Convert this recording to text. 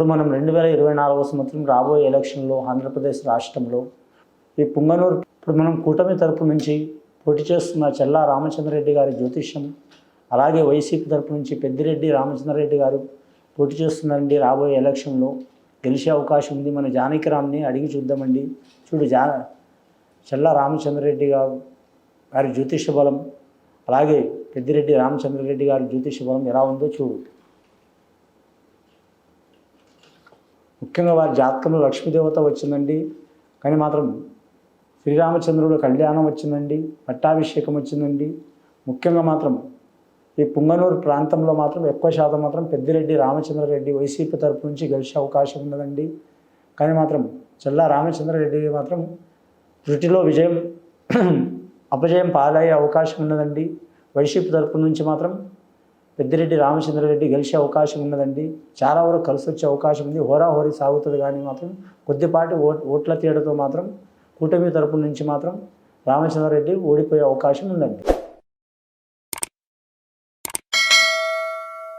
ఇప్పుడు మనం రెండు వేల ఇరవై నాలుగో సంవత్సరం రాబోయే ఎలక్షన్లో ఆంధ్రప్రదేశ్ రాష్ట్రంలో ఈ పుంగనూరు ఇప్పుడు మనం కూటమి తరపు నుంచి పోటీ చేస్తున్న చెల్లా రామచంద్రరెడ్డి గారి జ్యోతిష్యం అలాగే వైసీపీ తరపు నుంచి పెద్దిరెడ్డి రామచంద్రరెడ్డి గారు పోటీ చేస్తున్నారండి రాబోయే ఎలక్షన్లో. గెలిచే అవకాశం ఉంది. మన జానకిరామ్ని అడిగి చూద్దామండి. చూడు జా చెల్లా రామచంద్రరెడ్డి గారు గారి జ్యోతిష బలం అలాగే పెద్దిరెడ్డి రామచంద్రరెడ్డి గారి జ్యోతిష బలం ఎలా ఉందో చూడు. ముఖ్యంగా వారి జాతకంలో లక్ష్మీదేవత వచ్చిందండి. కానీ మాత్రం శ్రీరామచంద్రుడు కళ్యాణం వచ్చిందండి పట్టాభిషేకం వచ్చిందండి. ముఖ్యంగా మాత్రం ఈ పుంగనూరు ప్రాంతంలో మాత్రం ఎక్కువ శాతం మాత్రం పెద్దిరెడ్డి రామచంద్రారెడ్డి వైసీపీ తరపు నుంచి గెలిచే అవకాశం ఉన్నదండి. కానీ మాత్రం చెల్లా రామచంద్రారెడ్డి మాత్రం తృటిలో విజయం అపజయం పాలయ్యే అవకాశం ఉన్నదండి. వైసీపీ తరపు నుంచి మాత్రం పెద్దిరెడ్డి రామచంద్రరెడ్డి గెలిచే అవకాశం ఉన్నదండి. చాలా వరకు కలిసి వచ్చే అవకాశం ఉంది. హోరాహోరీ సాగుతుంది కానీ మాత్రం కొద్దిపాటి ఓట్ ఓట్ల తేడాతో మాత్రం కూటమి తరపు నుంచి మాత్రం రామచంద్రరెడ్డి ఓడిపోయే అవకాశం ఉందండి.